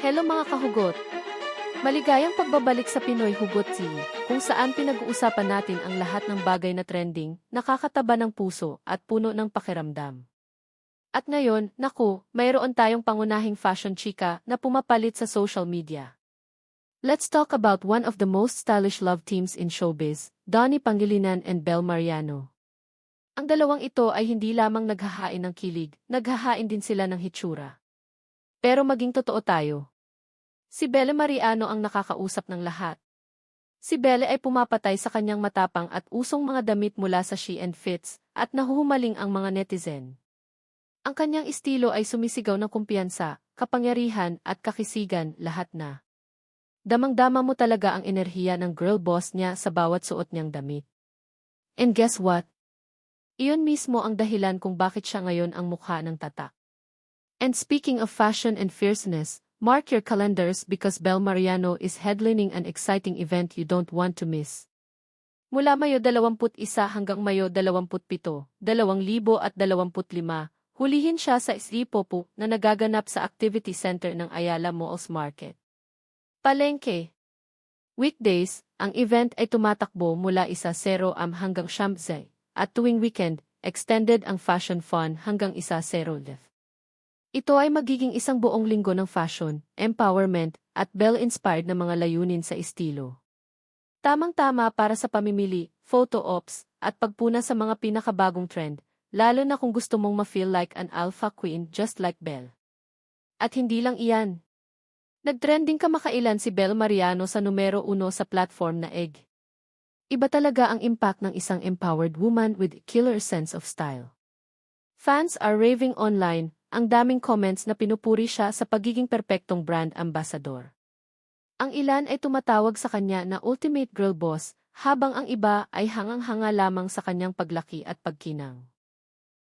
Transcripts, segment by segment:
Hello mga kahugot! Maligayang pagbabalik sa Pinoy Hugot TV, kung saan pinag-uusapan natin ang lahat ng bagay na trending, nakakataba ng puso at puno ng pakiramdam. At ngayon, naku, mayroon tayong pangunahing fashion chika na pumapalit sa social media. Let's talk about one of the most stylish love teams in showbiz, Donnie Pangilinan and Bel Mariano. Ang dalawang ito ay hindi lamang naghahain ng kilig, naghahain din sila ng hitsura. Pero maging totoo tayo. Si Belle Mariano ang nakakausap ng lahat. Si Belle ay pumapatay sa kanyang matapang at usong mga damit mula sa She and Fits at nahuhumaling ang mga netizen. Ang kanyang estilo ay sumisigaw ng kumpiyansa, kapangyarihan at kakisigan lahat na. Damang-dama mo talaga ang enerhiya ng girl boss niya sa bawat suot niyang damit. And guess what? Iyon mismo ang dahilan kung bakit siya ngayon ang mukha ng tatak. And speaking of fashion and fierceness, mark your calendars because Bel Mariano is headlining an exciting event you don't want to miss. Mula Mayo 21 hanggang Mayo 27, 2025, hulihin siya sa Islipopo na nagaganap sa Activity Center ng Ayala Malls Market. Palengke Weekdays, ang event ay tumatakbo mula isa 0 am hanggang Shamzay, at tuwing weekend, extended ang fashion fun hanggang isa 0 left. Ito ay magiging isang buong linggo ng fashion, empowerment, at Bell-inspired na mga layunin sa estilo. Tamang-tama para sa pamimili, photo ops, at pagpuna sa mga pinakabagong trend, lalo na kung gusto mong ma-feel like an alpha queen just like Belle. At hindi lang iyan. Nagtrending kamakailan si Belle Mariano sa numero uno sa platform na Egg. Iba talaga ang impact ng isang empowered woman with killer sense of style. Fans are raving online, ang daming comments na pinupuri siya sa pagiging perpektong brand ambassador. Ang ilan ay tumatawag sa kanya na ultimate girl boss, habang ang iba ay hangang-hanga lamang sa kanyang paglaki at pagkinang.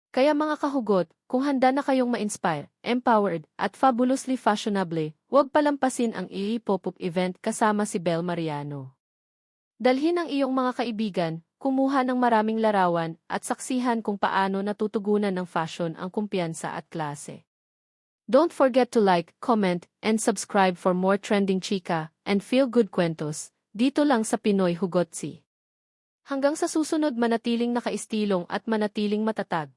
Kaya mga kahugot, kung handa na kayong ma-inspire, empowered, at fabulously fashionable, huwag palampasin ang EE Pop-Up event kasama si Bel Mariano. Dalhin ang iyong mga kaibigan, kumuha ng maraming larawan at saksihan kung paano natutugunan ng fashion ang kumpiyansa at klase. Don't forget to like, comment, and subscribe for more trending chika and feel-good kwentos dito lang sa Pinoy Hugotsi. Hanggang sa susunod manatiling nakaistilong at manatiling matatag.